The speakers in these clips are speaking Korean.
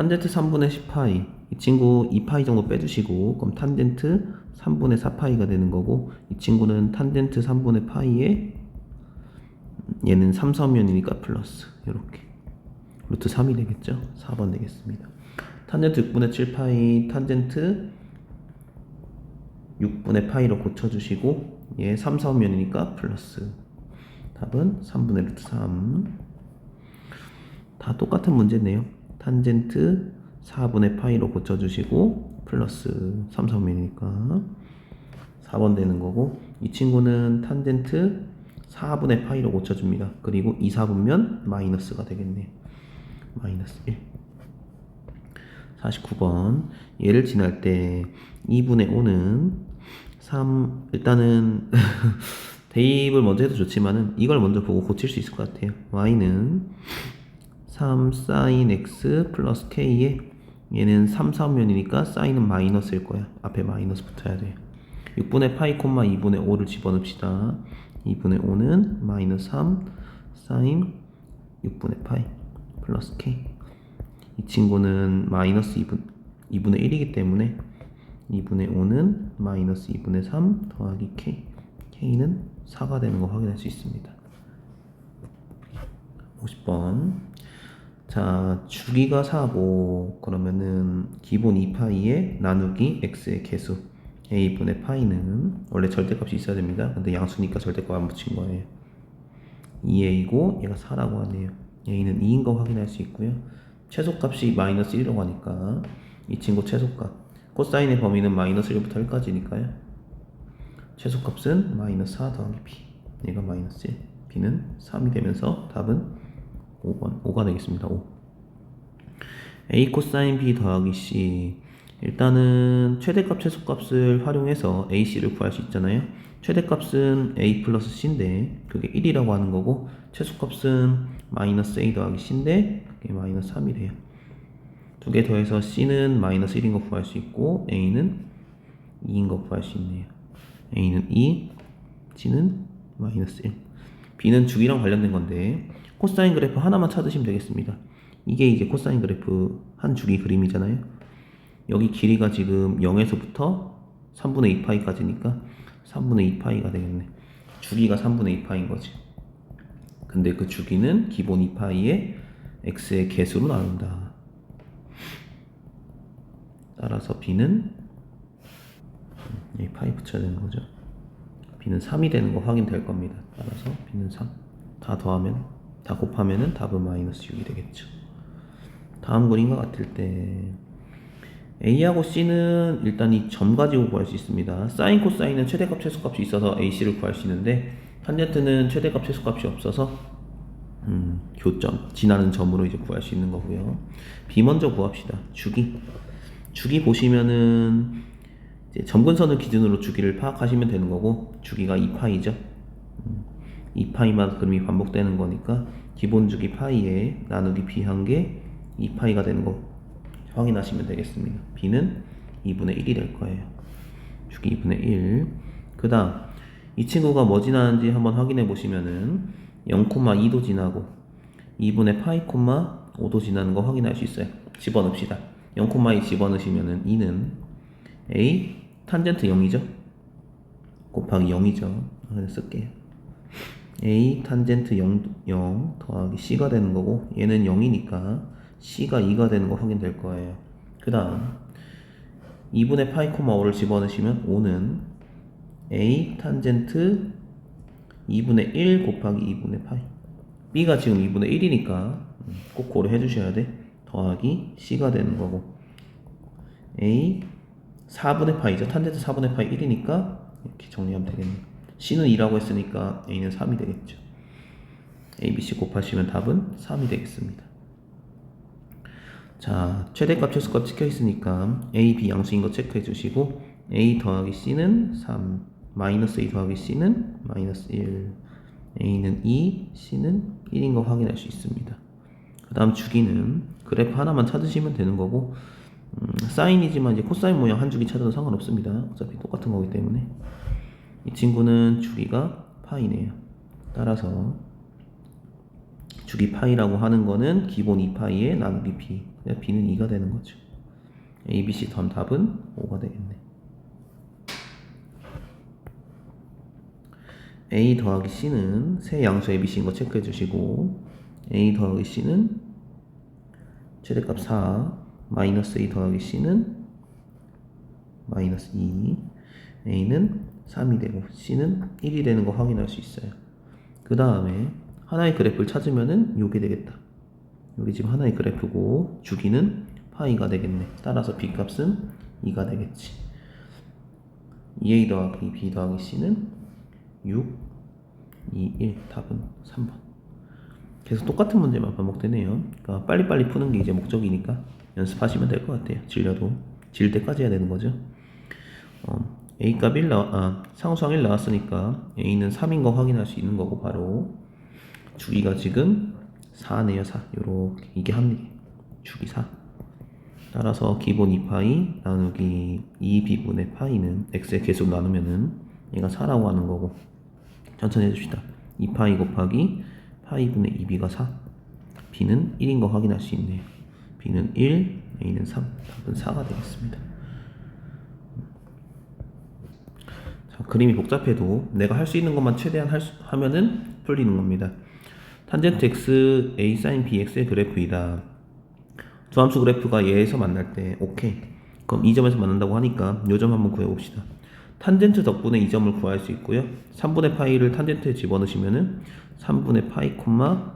탄젠트 3분의 10파이. 이 친구 2파이 정도 빼주시고 그럼 탄젠트 3분의 4파이가 되는 거고 이 친구는 탄젠트 3분의 파이에 얘는 3, 3면이니까 플러스. 이렇게. 루트 3이 되겠죠? 4번 되겠습니다. 탄젠트 6분의 7파이 탄젠트 6분의 파이로 고쳐주시고 얘 3, 4면이니까 플러스. 답은 3분의 루트 3다 똑같은 문제네요. 탄젠트 4분의 파이로 고쳐주시고 플러스 3, 3이니까 4번 되는 거고 이 친구는 탄젠트 4분의 파이로 고쳐줍니다. 그리고 2, 4분면 마이너스가 되겠네요. 마이너스 1 49번 얘를 지날 때 2분의 5는 3 일단은 대입을 먼저 해도 좋지만은 이걸 먼저 보고 고칠 수 있을 것 같아요. y는 3 sin x 플러스 k에 얘는 3, 4면이니까 사인은 마이너스일 거야. 앞에 마이너스 붙어야 돼. 6분의 파이 콤마 2분의 5를 집어넣읍시다. 2분의 5는 마이너스 3 사인 6분의 파이 플러스 k 이 친구는 마이너스 2분, 2분의 1이기 때문에 2분의 5는 마이너스 2분의 3 더하기 k k는 4가 되는 거 확인할 수 있습니다. 50번 자 주기가 4고 그러면은 기본 2파이에 나누기 x의 개수 a분의 파이는 원래 절대값이 있어야 됩니다. 근데 양수니까 절대값 안 붙인 거예요. 2a고 얘가 4라고 하네요. a는 2인 거 확인할 수 있고요. 최소값이 마이너스 1이라고 하니까 이 친구 최소값 코사인의 범위는 마이너스 1부터 1까지니까요. 최소값은 마이너스 4 더하기 b 얘가 마이너스 1 b는 3이 되면서 답은 5번 5가 되겠습니다 5 a 코사인 b 더하기 c. 일단은 최대값 최소값을 활용해서 ac를 구할 수 있잖아요. 최대값은 a 플러스 c인데 그게 1이라고 하는 거고 최소값은 마이너스 a 더하기 c인데 그게 마이너스 3이래요. 두 개 더해서 c는 마이너스 1인 거 구할 수 있고 a는 2인 거 구할 수 있네요. A는 2 c는 마이너스 1 b는 주기랑 관련된 건데 코사인 그래프 하나만 찾으시면 되겠습니다. 이게 이제 코사인 그래프 한 주기 그림이잖아요. 여기 길이가 지금 0에서부터 3분의 2파이까지니까 3분의 2파이가 되겠네. 주기가 3분의 2파인 거지. 근데 그 주기는 기본 2파이에 x의 개수로 나눈다. 따라서 b는 이 파이 붙여야 되는 거죠. b는 3이 되는 거 확인될 겁니다. 따라서 b는 3. 다 더하면 다 곱하면은 답은 마이너스 6이 되겠죠. 다음 그림과 같을 때 A하고 C는 일단 이 점 가지고 구할 수 있습니다. 사인 코사인은 최대값 최소값이 있어서 AC를 구할 수 있는데 탄젠트는 최대값 최소값이 없어서 음, 교점 지나는 점으로 이제 구할 수 있는 거고요. B 먼저 구합시다. 주기 주기 보시면은 이제 점근선을 기준으로 주기를 파악하시면 되는 거고 주기가 2파이죠. 2파이마다 그림이 반복되는 거니까 기본 주기 파이에 나누기 b 한 게 2파이가 되는 거 확인하시면 되겠습니다. b는 2분의 1이 될 거예요. 주기 2분의 1. 그 다음 이 친구가 뭐 지나는지 한번 확인해 보시면은 0,2도 지나고 2분의 파이, 5도 지나는 거 확인할 수 있어요. 집어넣읍시다. 0,2 집어넣으시면은 2는 a 탄젠트 0이죠. 곱하기 0이죠. 그래서 쓸게요. A 탄젠트 0, 0 더하기 c가 되는 거고 얘는 0이니까 c가 2가 되는 거 확인될 거예요. 그 다음 2분의 파이 코마 5를 집어넣으시면 5는 a 탄젠트 2분의 1 곱하기 2분의 파이 b가 지금 2분의 1이니까 꼭 고려해 주셔야 돼. 더하기 c가 되는 거고 a 4분의 파이죠. 탄젠트 4분의 파이 1이니까 이렇게 정리하면 되겠네요. C는 2라고 했으니까 A는 3이 되겠죠. A, B, C 곱하시면 답은 3이 되겠습니다. 자, 최대값, 최소값 찍혀 있으니까 A, B 양수인 거 체크해 주시고 A 더하기 C는 3, 마이너스 A 더하기 C는 마이너스 1, A는 2, C는 1인 거 확인할 수 있습니다. 그 다음 주기는 그래프 하나만 찾으시면 되는 거고 음, 사인이지만 이제 코사인 모양 한 주기 찾아도 상관없습니다. 어차피 똑같은 거기 때문에 이 친구는 주기가 파이네요. 따라서 주기 파이라고 하는 거는 기본 2파이에 나누기 b. 그냥 b는 2가 되는 거죠. a, b, c 더하면 답은 5가 되겠네. a 더하기 c는 세 양수 a, b, c인 거 체크해 주시고 a 더하기 c는 최대값 4 마이너스 a 더하기 c는 마이너스 2 a는 3이 되고 c는 1이 되는 거 확인할 수 있어요. 그 다음에 하나의 그래프를 찾으면은 요게 되겠다. 여기 지금 하나의 그래프고 주기는 파이가 되겠네. 따라서 b 값은 2가 되겠지. 2a 더하기 b 더하기 c는 6, 2, 1 답은 3번. 계속 똑같은 문제만 반복되네요. 그러니까 빨리빨리 푸는 게 이제 목적이니까 연습하시면 될 것 같아요. 질려도 질 때까지 해야 되는 거죠. 어, a 값 1 나와, 아, 상수항 1 나왔으니까 a는 3인 거 확인할 수 있는 거고 바로 주기가 지금 4네요 4 요렇게 이게 합니다 주기 4 따라서 기본 2파이 나누기 2b분의 파이는 x의 개수 나누면은 얘가 4라고 하는 거고 천천히 해줍시다. 2파이 곱하기 파이분의 2b가 4 b는 1인 거 확인할 수 있네요 b는 1 a는 3 답은 4가 되겠습니다 자, 그림이 복잡해도 내가 할 수 있는 것만 최대한 할 수, 하면은 풀리는 겁니다 탄젠트 x a sin bx의 그래프이다. 두 함수 그래프가 얘에서 만날 때 오케이. 그럼 이 점에서 만난다고 하니까 요 점 한번 구해 봅시다. 탄젠트 덕분에 이 점을 구할 수 있고요. 3분의 파이를 탄젠트에 집어넣으시면은 3분의 파이 콤마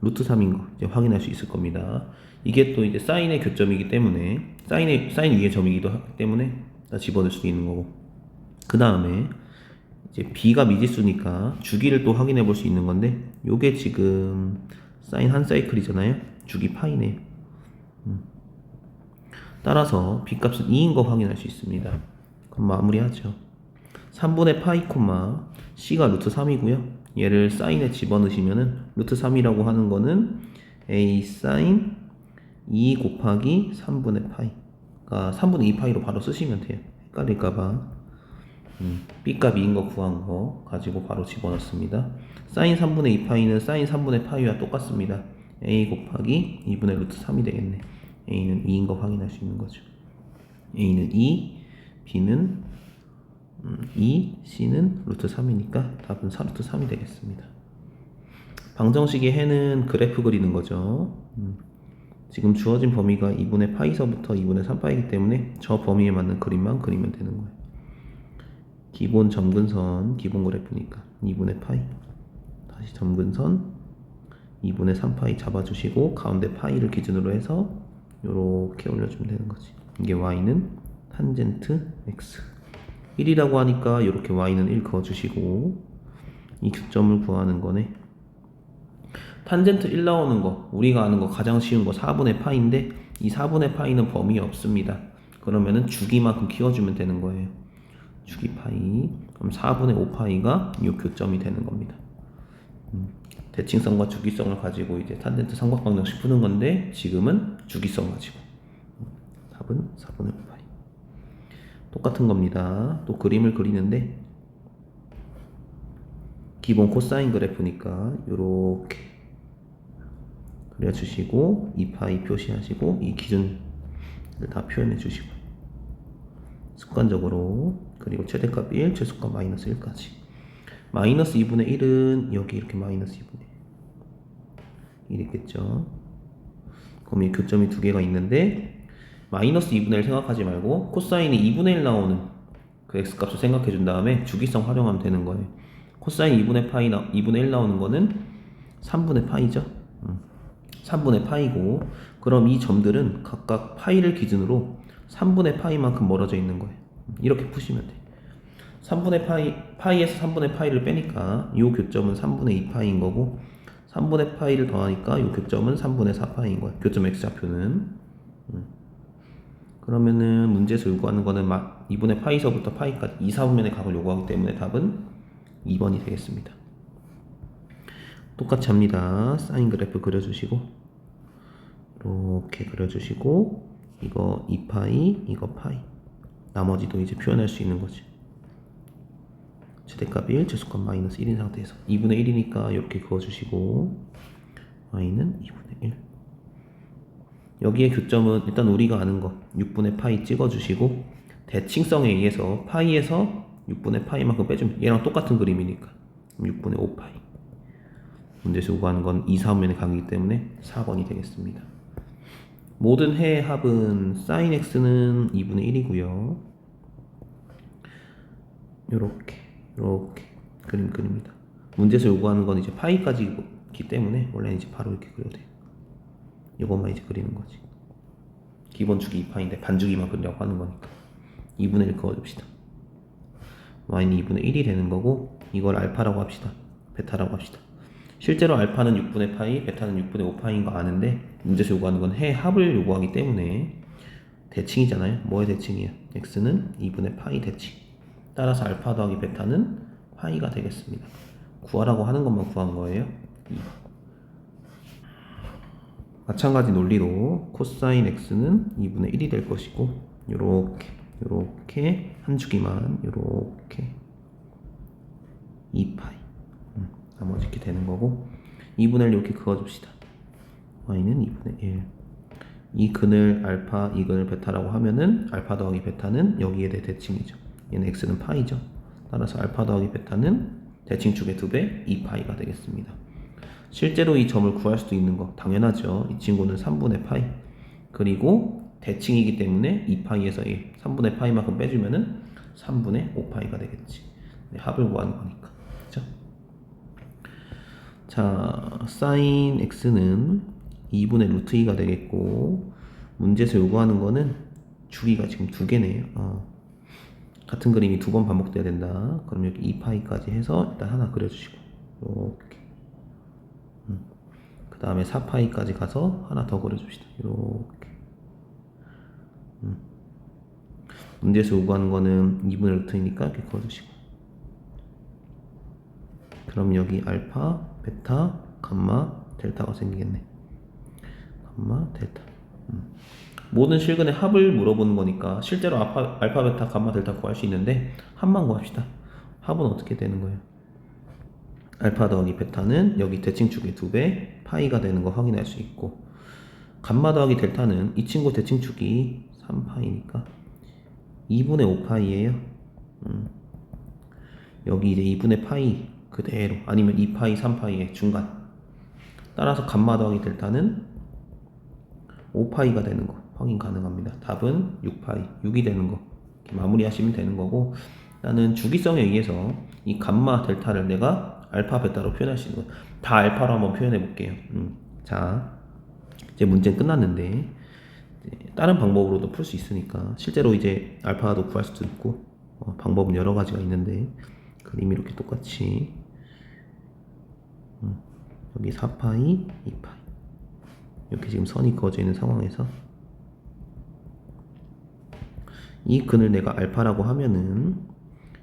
루트 3인 거 이제 확인할 수 있을 겁니다. 이게 또 이제 사인의 교점이기 때문에 사인의 사인 위의 점이기도 하기 때문에 다 집어넣을 수 있는 거고. 그 다음에 이제 b가 미지수니까 주기를 또 확인해 볼 수 있는 건데 요게 지금 사인 한 사이클이잖아요. 주기 파이네. 음. 따라서 b 값은 2인 거 확인할 수 있습니다. 그럼 마무리하죠. 3분의 파이 콤마 c가 루트 3이고요. 얘를 사인에 집어넣으시면은 루트 3이라고 하는 거는 a 사인 2 곱하기 3분의 파이 그러니까 3분의 2 파이로 바로 쓰시면 돼요. 헷갈릴까봐 음, B값 2인 거 구한 거 가지고 바로 집어넣습니다. 사인 3분의 2 파이는 사인 3분의 파이와 똑같습니다. A 곱하기 2분의 루트 3이 되겠네. A는 2인 거 확인할 수 있는 거죠. A는 2, B는 음, 2, C는 루트 3이니까 답은 4루트 3이 되겠습니다. 방정식의 해는 그래프 그리는 거죠. 음, 지금 주어진 범위가 2분의 파이서부터 2분의 3파이기 때문에 저 범위에 맞는 그림만 그리면 되는 거예요. 기본 점근선 기본 그래프니까 2분의 파이. 다시 점근선 2분의 3파이 잡아주시고 가운데 파이를 기준으로 해서 이렇게 올려주면 되는 거지. 이게 y는 탄젠트 x. 1이라고 하니까 이렇게 y는 1 그어주시고 이 교점을 구하는 거네. 탄젠트 1 나오는 거 우리가 아는 거 가장 쉬운 거 4분의 파인데 이 4분의 파이는 범위 없습니다. 그러면은 주기만큼 키워주면 되는 거예요 주기 파이 그럼 4분의 5파이가 이 교점이 되는 겁니다. 음, 대칭성과 주기성을 가지고 이제 탄젠트 삼각방정식 푸는 건데 지금은 주기성 가지고 음, 답은 4분의 5파이 똑같은 겁니다. 또 그림을 그리는데 기본 코사인 그래프니까 이렇게 그려주시고 2파이 표시하시고 이 기준을 다 표현해 주시고 습관적으로 그리고 최대값 1, 최소값 마이너스 1까지. 마이너스 2분의 1은 여기 이렇게 마이너스 2분의 1 있겠죠? 그럼 이 교점이 두 개가 있는데 마이너스 2분의 1 생각하지 말고 코사인이 2분의 1 나오는 그 x값을 생각해 준 다음에 주기성 활용하면 되는 거예요. 코사인 2분의 파이 나, 2분의 1 나오는 거는 3분의 파이죠? 3분의 파이고 그럼 이 점들은 각각 파이를 기준으로 3분의 파이만큼 멀어져 있는 거예요. 이렇게 푸시면 돼. 3분의 파이, 파이에서 3분의 파이를 빼니까 이 교점은 3분의 2파이인 거고 3분의 파이를 더하니까 이 교점은 3분의 4파이인 거야. 교점 x좌표는. 음. 그러면은 문제에서 요구하는 거는 막 2분의 파이서부터 파이까지 2, 4분면의 값을 요구하기 때문에 답은 2번이 되겠습니다. 똑같이 합니다. 사인 그래프 그려주시고 이렇게 그려주시고 이거 2파이, 이거 파이. 나머지도 이제 표현할 수 있는 거지. 최대값 1, 최소값 마이너스 1인 상태에서 2분의 1이니까 이렇게 그어주시고 y는 2분의 1 여기에 교점은 일단 우리가 아는 거. 6분의 파이 찍어주시고 대칭성에 의해서 파이에서 6분의 파이만큼 빼주면 얘랑 똑같은 그림이니까. 6분의 5파이. 문제에서 요구하는 건 2, 4면에 가기 때문에 4번이 되겠습니다 모든 해의 합은 sin x는 2분의 1이고요 요렇게 요렇게 그림 그립니다 문제에서 요구하는 건 이제 파이까지기 때문에 원래는 이제 바로 이렇게 그려도 돼요 이것만 이제 그리는 거지. 기본 주기 2파인데 반주기만 그리려고 하는 거니까 2분의 1 그어줍시다. y는 2분의 1이 되는 거고 이걸 알파라고 합시다. 베타라고 합시다. 실제로 알파는 6분의 파이, 베타는 6분의 5파이인 거 아는데 문제에서 요구하는 건 해 합을 요구하기 때문에 대칭이잖아요. 뭐의 대칭이야? x는 2분의 파이 대칭. 따라서 알파 더하기 베타는 파이가 되겠습니다. 구하라고 하는 것만 구한 거예요. 2번. 마찬가지 논리로 코사인 x는 2분의 1이 될 것이고 요렇게 요렇게 한 주기만 요렇게 2파이 음, 나머지 이렇게 되는 거고 2분의 1 이렇게 그어줍시다 y는 2분의 1 이 근을 알파 이 근을 베타라고 하면은 알파 더하기 베타는 여기에 대해 대칭이죠 얘는 x는 파이죠 따라서 알파 더하기 베타는 대칭축의 2배 2파이가 되겠습니다 실제로 이 점을 구할 수도 있는 거 당연하죠. 이 친구는 3분의 파이 그리고 대칭이기 때문에 2파이에서 1 3분의 파이만큼 빼주면은 3분의 5파이가 되겠지. 네, 합을 구하는 거니까. 그죠? 자, sin x는 2분의 루트 2가 되겠고 문제에서 요구하는 거는 주기가 지금 두 개네요. 어. 같은 그림이 두 번 반복돼야 된다. 그럼 여기 2파이까지 해서 일단 하나 그려주시고 이렇게 그 다음에 4파이까지 가서 하나 더 그려줍시다. 이렇게. 음. 문제에서 요구하는 거는 2분의 루트니까 이렇게 그어주시고. 그럼 여기 알파, 베타, 감마, 델타가 생기겠네. 감마, 델타. 음. 모든 실근의 합을 물어보는 거니까 실제로 알파, 알파, 베타, 감마, 델타 구할 수 있는데 합만 구합시다. 합은 어떻게 되는 거예요? 알파 더하기 베타는 여기 대칭축의 2배 파이가 되는 거 확인할 수 있고 감마 더하기 델타는 이 친구 대칭축이 3파이니까 2분의 5파이예요 음. 여기 이제 2분의 파이 그대로 아니면 2파이 3파이의 중간 따라서 감마 더하기 델타는 5파이가 되는 거 확인 가능합니다 답은 6파이 6이 되는 거 이렇게 마무리하시면 되는 거고 나는 주기성에 의해서 이 감마 델타를 내가 알파 베타로 표현할 수 있는 거다 알파로 한번 표현해 볼게요. 음. 자, 이제 문제는 끝났는데 다른 방법으로도 풀 수 있으니까 실제로 이제 알파도 구할 수도 있고 어, 방법은 여러 가지가 있는데 그림이 이렇게 똑같이 음. 여기 4파이, 2파이 이렇게 지금 선이 그어져 있는 상황에서 이 근을 내가 알파라고 하면은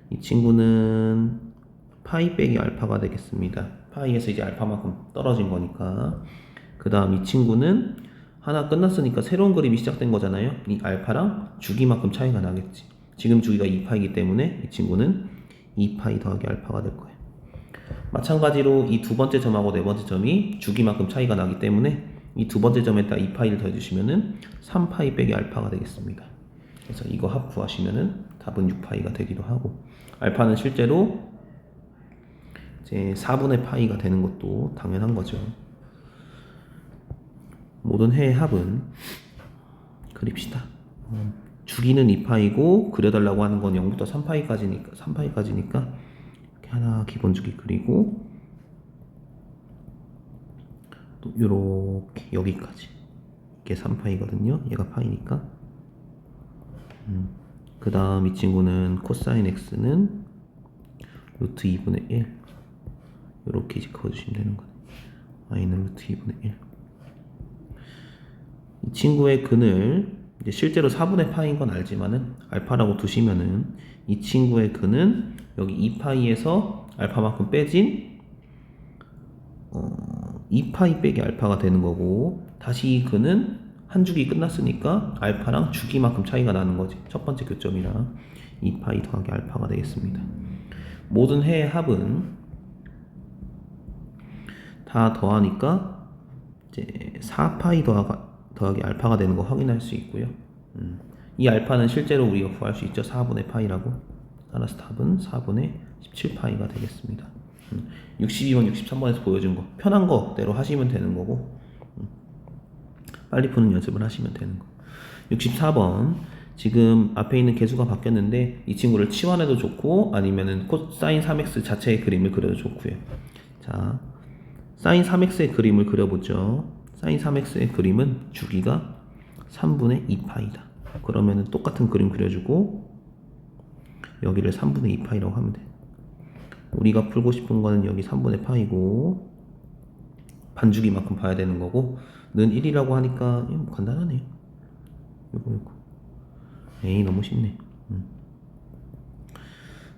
이 친구는 파이 빼기 알파가 되겠습니다. 파이에서 이제 알파만큼 떨어진 거니까. 그 다음 이 친구는 하나 끝났으니까 새로운 그림이 시작된 거잖아요. 이 알파랑 주기만큼 차이가 나겠지. 지금 주기가 2파이기 때문에 이 친구는 2파이 더하기 알파가 될 거예요. 마찬가지로 이 두 번째 점하고 네 번째 점이 주기만큼 차이가 나기 때문에 이 두 번째 점에다 2파이를 더해주시면은 3파이 빼기 알파가 되겠습니다. 그래서 이거 합 구하시면은 답은 6파이가 되기도 하고 알파는 실제로 이제 4분의 파이가 되는 것도 당연한 거죠. 모든 해의 합은 그립시다. 음, 주기는 2파이고 그려달라고 하는 건 0부터 3파이까지니까 3파이까지니까 이렇게 하나 기본 주기 그리고 또 요렇게 여기까지 이게 3파이거든요. 얘가 파이니까 음, 그 다음 이 친구는 코사인 x는 루트 2분의 1 이렇게 이제 그어주시면 되는 거예요. y는 루트 2분의 1. 이 친구의 근을 이제 실제로 4분의 파인 건 알지만은 알파라고 두시면은 이 친구의 근은 여기 2파이에서 알파만큼 빼진 어, 2파이 빼기 알파가 되는 거고 다시 이 근은 한 주기 끝났으니까 알파랑 주기만큼 차이가 나는 거지 첫 번째 교점이랑 2파이 더하기 알파가 되겠습니다 모든 해의 합은 다 더하니까 이제 4파이 더하기, 더하기 알파가 되는 거 확인할 수 있고요. 음, 이 알파는 실제로 우리가 구할 수 있죠. 4분의 파이라고. 따라서 답은 4분의 17파이가 되겠습니다. 음, 62번, 63번에서 보여준 거 편한 거대로 하시면 되는 거고 음, 빨리 푸는 연습을 하시면 되는 거. 64번 지금 앞에 있는 개수가 바뀌었는데 이 친구를 치환해도 좋고 아니면은 코사인 3x 자체의 그림을 그려도 좋고요. 자, 사인 3x의 그림을 그려보죠. 사인 3x의 그림은 주기가 3분의 2파이다. 그러면은 똑같은 그림 그려주고 여기를 3분의 2파이라고 하면 돼. 우리가 풀고 싶은 거는 여기 3분의 파이고 반주기만큼 봐야 되는 거고 는 1이라고 하니까 뭐 간단하네요. 요거 요거. 에이 너무 쉽네. 음.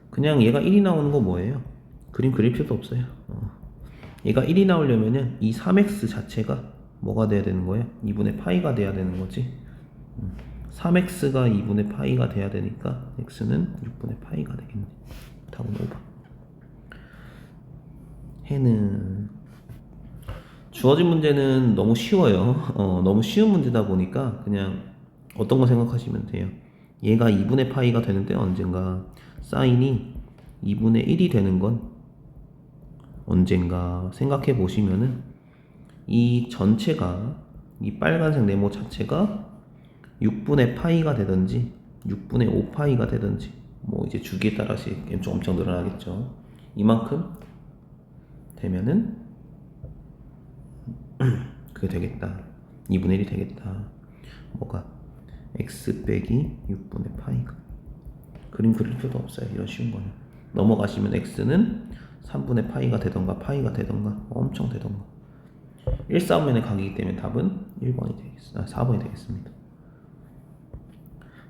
그냥 얘가 1이 나오는 거 뭐예요? 그림 그릴 필요도 없어요. 어. 얘가 1이 나오려면은 이 3x 자체가 뭐가 돼야 되는 거예요? 2분의 파이가 돼야 되는 거지. 음. 3x가 2분의 파이가 돼야 되니까 x는 6분의 파이가 되겠네. 답은 5번. 해는 주어진 문제는 너무 쉬워요. 어, 너무 쉬운 문제다 보니까 그냥 어떤 거 생각하시면 돼요. 얘가 2분의 파이가 되는데 언젠가 사인이 2분의 1이 되는 건 언젠가 생각해 보시면은 이 전체가 이 빨간색 네모 자체가 6분의 파이가 되든지 6분의 5파이가 되든지 뭐 이제 주기에 따라서 좀 엄청 늘어나겠죠. 이만큼 되면은 그게 되겠다. 2분의 1이 되겠다. 뭐가 x 빼기 6분의 파이가 그림 그릴 필요도 없어요. 이런 쉬운 거는 넘어가시면 x는 3분의 파이가 되던가 파이가 되던가 엄청 되던가 1사면에 가기이기 때문에 답은 1번이 되겠습니다. 아, 4번이 되겠습니다.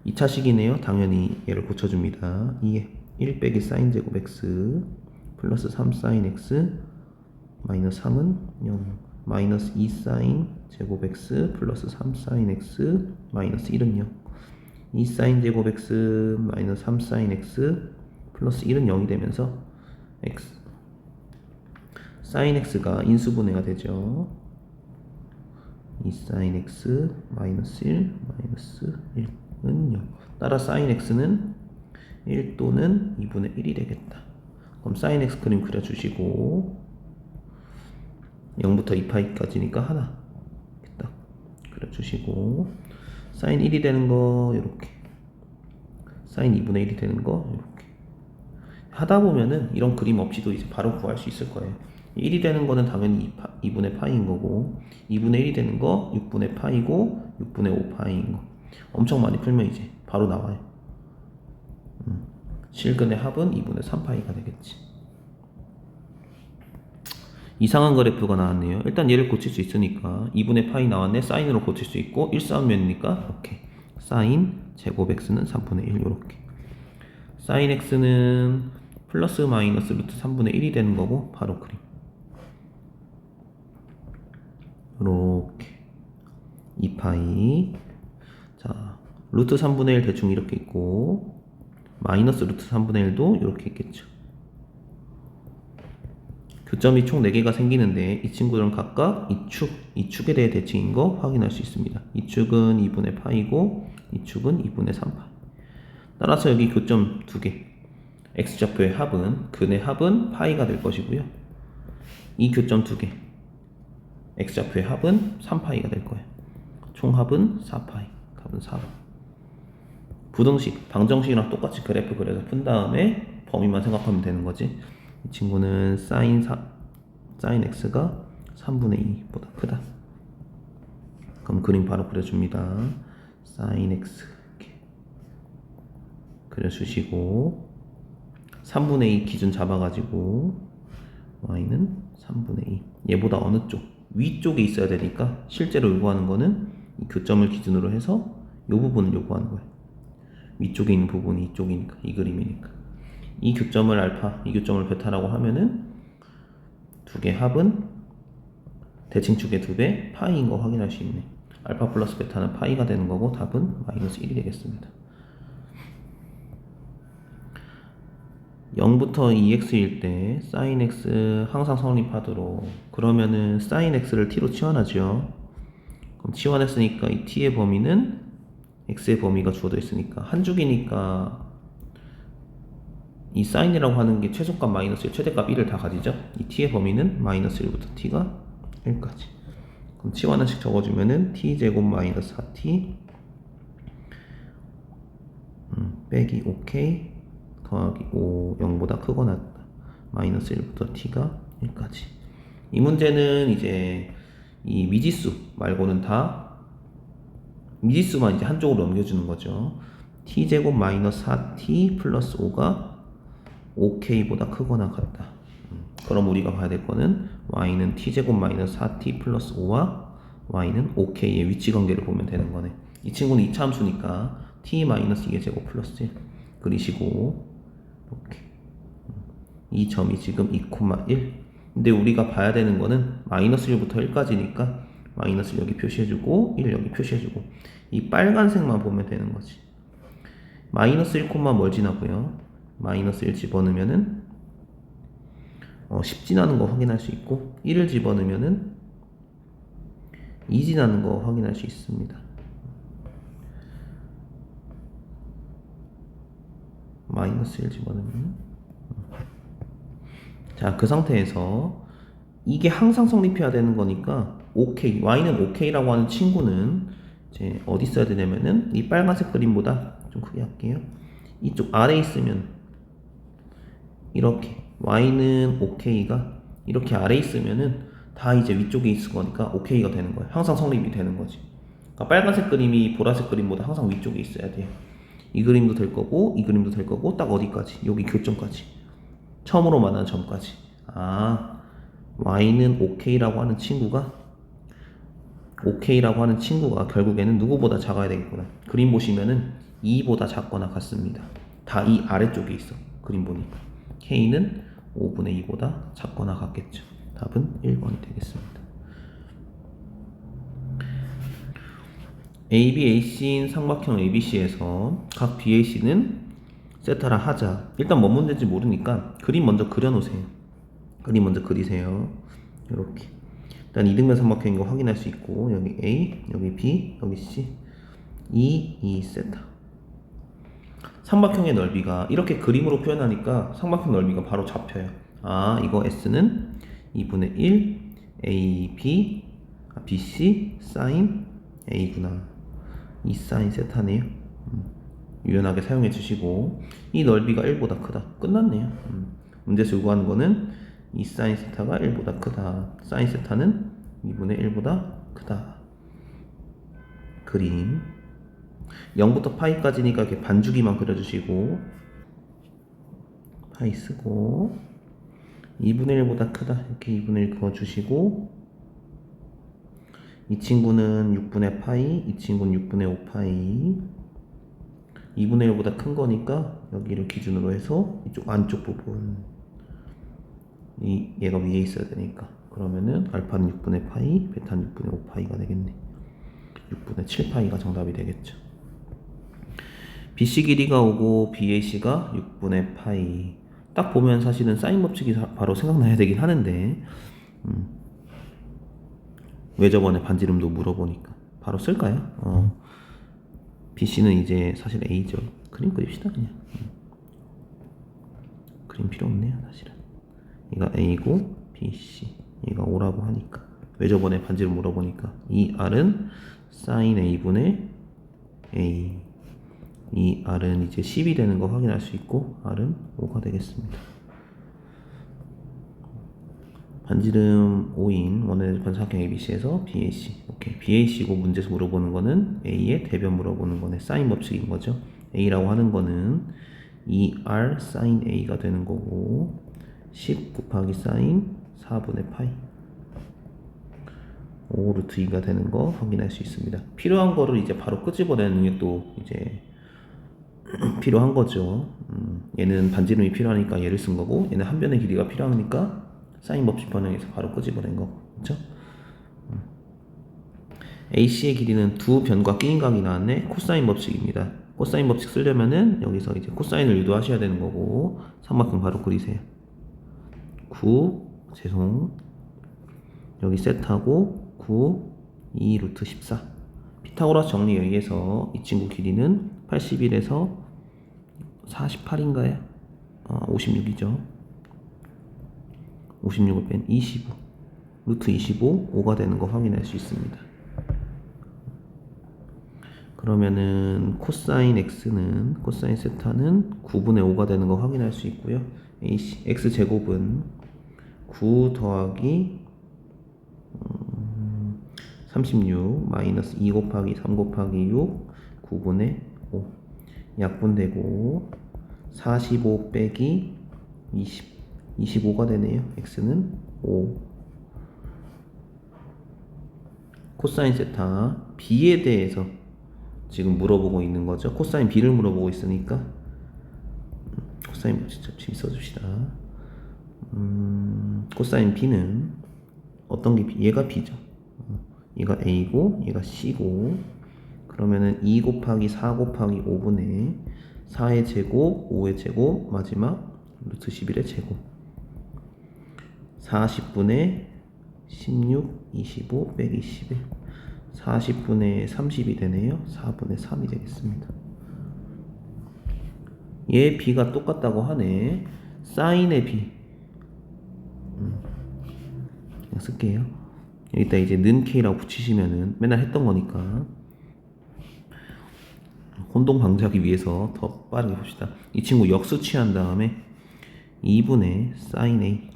2차 식이네요. 당연히 얘를 고쳐줍니다. 2에 1 빼기 사인 제곱 x 플러스 3 사인 x 마이너스 3은 0 마이너스 2 사인 제곱 x 플러스 3 사인 x 마이너스 1은 0 2 사인 제곱 x 마이너스 3 사인 x 플러스 1은 0이 되면서 x. 사인 x가 인수분해가 되죠. 2 사인 x 마이너스 1 마이너스 1은 0 따라 사인 x는 1 또는 2분의 1이 되겠다. 그럼 사인 x 그림 그려주시고 0부터 2파이까지니까 하나. 딱 그려주시고. 사인 1이 되는 거 이렇게. 사인 2분의 1이 되는 거 이렇게. 하다 보면은 이런 그림 없이도 이제 바로 구할 수 있을 거예요. 1이 되는 거는 당연히 2, 분의 파이인 거고 2분의 1이 되는 거 6분의 파이고 6분의 5파이인 거. 엄청 많이 풀면 이제 바로 나와요. 음. 실근의 합은 2분의 3파이가 되겠지 이상한 그래프가 나왔네요. 일단 얘를 고칠 수 있으니까 2분의 파이 나왔네. 사인으로 고칠 수 있고 1사면이니까 이렇게 사인 제곱 x는 3분의 1 이렇게. 사인 x는 플러스 마이너스 루트 3분의 1이 되는 거고 바로 그림. 이렇게. 2파이 자 루트 3분의 1 대충 이렇게 있고 마이너스 루트 3분의 1도 이렇게 있겠죠 교점이 총 4개가 생기는데 이 친구들은 각각 이 축, 이 축에 대해 대칭인 거 확인할 수 있습니다. 이 축은 2분의 파이고 이 축은 2분의 3파. 따라서 여기 교점 2개. x좌표의 합은 근의 합은 파이가 될 것이고요. 이 교점 2개. x좌표의 합은 3파이가 될 거예요. 총합은 4파이. 답은 4번. 부등식, 방정식이랑 똑같이 그래프 그려서 푼 다음에 범위만 생각하면 되는 거지. 이 친구는 사인 4, 사인 x가 3분의 2보다 크다. 그럼 그림 바로 그려줍니다. 사인 x 이렇게 그려주시고 3분의 2 기준 잡아가지고 y는 3분의 2 얘보다 어느 쪽? 위쪽에 있어야 되니까 실제로 요구하는 거는 이 교점을 기준으로 해서 이 부분을 요구하는 거예요. 위쪽에 있는 부분이 이쪽이니까 이 그림이니까 이 교점을 알파, 이 교점을 베타라고 하면은 두 개 합은 대칭축의 두 배 파이인 거 확인할 수 있네. 알파 플러스 베타는 파이가 되는 거고 답은 마이너스 1이 되겠습니다. 0부터 2x일 때 sin x 항상 성립하도록 그러면은 sin x를 t로 치환하죠. 그럼 치환했으니까 이 t의 범위는 x의 범위가 주어져 있으니까 한 줄기니까 이 sine이라고 하는 게 최소값 마이너스 1, 최대값 1을 다 가지죠. 이 t의 범위는 마이너스 1부터 t가 1까지. 그럼 치환한식 적어주면은 t 제곱 마이너스 4t 음, 빼기 5k 더하기 5 0보다 크거나. 마이너스 1부터 t가 1까지. 이 문제는 이제 이 미지수 말고는 다 미지수만 이제 한쪽으로 넘겨주는 거죠. t 제곱 마이너스 4t 플러스 5가 5k보다 크거나 같다. 음, 그럼 우리가 봐야 될 거는 y는 t 제곱 마이너스 4t 플러스 5와 y는 5k의 위치 관계를 보면 되는 거네. 이 친구는 이차함수니까 t 마이너스 2의 제곱 플러스 1 그리시고 이렇게 음, 이 점이 지금 2,1 근데 우리가 봐야 되는 거는 마이너스 1부터 1까지니까 마이너스 여기 표시해주고 1 여기 표시해주고 이 빨간색만 보면 되는 거지 마이너스 1, 뭘 지나고요 마이너스 1 집어넣으면은 어, 10 지나는 거 확인할 수 있고 1을 집어넣으면은 2 지나는 거 확인할 수 있습니다 마이너스 1 집어넣으면 자, 그 상태에서 이게 항상 성립해야 되는 거니까 OK, Y는 OK라고 하는 친구는 이제 어디 써야 되냐면은 이 빨간색 그림보다 좀 크게 할게요. 이쪽 아래에 있으면 이렇게 Y는 OK가 이렇게 아래에 있으면은 다 이제 위쪽에 있을 거니까 OK가 되는 거예요. 항상 성립이 되는 거지. 그러니까 빨간색 그림이 보라색 그림보다 항상 위쪽에 있어야 돼요. 이 그림도 될 거고 이 그림도 될 거고 딱 어디까지? 여기 교점까지. 처음으로 만난 점까지. 아, y는 ok라고 하는 친구가 ok라고 하는 친구가 결국에는 누구보다 작아야 되겠구나. 그림 보시면은 2보다 작거나 같습니다. 다 이 아래쪽에 있어. 그림 보니까. K는 5분의 2보다 작거나 같겠죠. 답은 1번이 되겠습니다. ABAC인 삼각형 ABC에서 각 BAC는 세타라 하자. 일단 뭔 문제인지 모르니까 그림 먼저 그려놓으세요. 그림 먼저 그리세요. 이렇게. 일단 이등변 삼각형인 거 확인할 수 있고 여기 A, 여기 B, 여기 C, E, E 세타. 삼각형의 넓이가 이렇게 그림으로 표현하니까 삼각형 넓이가 바로 잡혀요. 아, 이거 S는 2분의 1 A, B, 아, B, C, 사인 A구나. 이 사인 세타네요. 음. 유연하게 사용해 주시고 이 넓이가 1보다 크다. 끝났네요. 음. 문제에서 요구하는 거는 이 사인 세타가 1보다 크다. 사인 세타는 2분의 1보다 크다. 그림 0부터 파이까지니까 이렇게 반주기만 그려주시고 파이 쓰고 2분의 1보다 크다. 이렇게 2분의 1 그어주시고 이 친구는 6분의 파이 이 친구는 6분의 5파이. 2분의 1보다 큰 거니까 여기를 기준으로 해서 이쪽 안쪽 부분. 이 얘가 위에 있어야 되니까. 그러면은 알파는 6분의 파이 베타는 6분의 5파이가 되겠네. 6분의 7파이가 정답이 되겠죠 BC 길이가 오고 BAC가 6분의 파이 딱 보면 사실은 사인 법칙이 바로 생각나야 되긴 하는데 음. 왜 저번에 반지름도 물어보니까 바로 쓸까요? 어. BC는 이제 사실 A죠. 그림 그립시다 그냥. 음. 그림 필요 없네요 사실은. 얘가 A고 BC 얘가 O라고 하니까 왜 저번에 반지를 물어보니까 이 R은 sin A분의 A 이 R은 이제 10이 되는 거 확인할 수 있고 R은 5가 되겠습니다. 반지름 5인 원의 반사각형 ABC에서 BAC 오케이. BAC고 문제에서 물어보는 거는 A의 대변 물어보는 거네. 사인 법칙인 거죠. A라고 하는 거는 2R 사인 A가 되는 거고 10 곱하기 사인 4분의 파이 5 루트 2가 되는 거 확인할 수 있습니다. 필요한 거를 이제 바로 끄집어내는 게 또 이제 필요한 거죠. 음, 얘는 반지름이 필요하니까 얘를 쓴 거고 얘는 한 변의 길이가 필요하니까 사인 법칙 번역해서 바로 끄집어낸 거. 그렇죠? AC의 길이는 두 변과 끼인 각이 나왔네. 코사인 법칙입니다. 코사인 법칙 쓰려면은 여기서 이제 코사인을 유도하셔야 되는 거고 삼각형 바로 그리세요. 9 죄송. 여기 세트하고 9 2 루트 14 피타고라스 정리에 의해서 이 친구 길이는 81에서 48인가요? 아, 56이죠. 56을 뺀 25. 루트 25, 5가 되는 거 확인할 수 있습니다. 그러면은 코사인 x는 코사인 세타는 9분의 5가 되는 거 확인할 수 있고요. X 제곱은 9 더하기 음, 36 마이너스 2 곱하기 3 곱하기 6 9분의 5 약분되고 45 빼기 20 25가 되네요. x는 5 코사인 세타 b에 대해서 지금 물어보고 있는 거죠. 코사인 b를 물어보고 있으니까 음, 코사인 좀 써줍시다. 음, 코사인 b는 어떤 게 b? 얘가 b죠. 어, 얘가 a고 얘가 c고 그러면은 2 곱하기 4 곱하기 5분의 4의 제곱 5의 제곱 마지막 루트 11의 제곱. 40분의 16, 25 빼기 11 40분의 30이 되네요. 4분의 3이 되겠습니다. 얘 b가 똑같다고 하네. 사인의 b 음, 그냥 쓸게요. 여기다 이제 는 k라고 붙이시면은 맨날 했던 거니까 혼동 방지하기 위해서 더 빠르게 봅시다. 이 친구 역수 취한 다음에 2분의 사인 a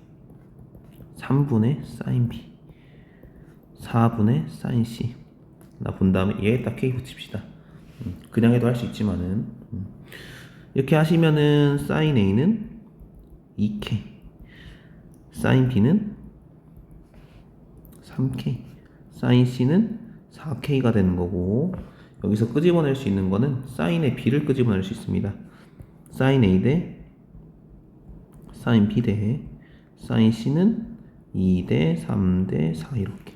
3분의 사인 b 4분의 사인 c. 나 본 다음에 얘에다 k 붙입시다. 음, 그냥 해도 할 수 있지만은 음. 이렇게 하시면은 사인 a는 2k 사인 b는 3k 사인 c는 4k가 되는 거고 여기서 끄집어낼 수 있는 거는 사인의 b를 끄집어낼 수 있습니다. 사인 a 대 사인 b 대 사인 c는 2대 3대 4 이렇게.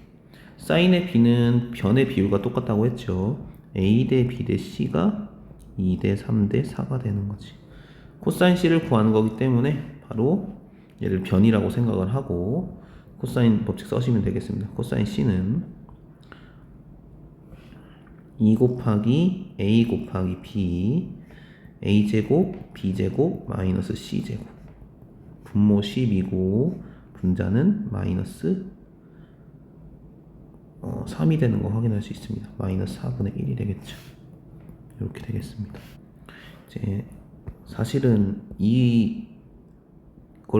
사인의 b는 변의 비율과 똑같다고 했죠. a 대 b 대 c가 2대 3대 4가 되는 거지. 코사인 c를 구하는 거기 때문에 바로 얘를 변이라고 생각을 하고 코사인 법칙 써시면 되겠습니다. 코사인 c는 2 곱하기 a 곱하기 b a 제곱 b 제곱 마이너스 c 제곱 분모 10이고 분자는 마이너스 어, 3이 되는 거 확인할 수 있습니다. 마이너스 4분의 1이 되겠죠. 이렇게 되겠습니다. 이제 사실은 이걸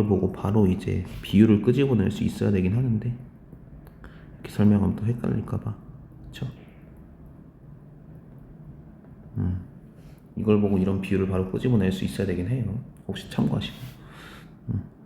보고 바로 이제 비율을 끄집어낼 수 있어야 되긴 하는데 이렇게 설명하면 또 헷갈릴까봐 그쵸? 음, 이걸 보고 이런 비율을 바로 끄집어낼 수 있어야 되긴 해요. 혹시 참고하시고. 음.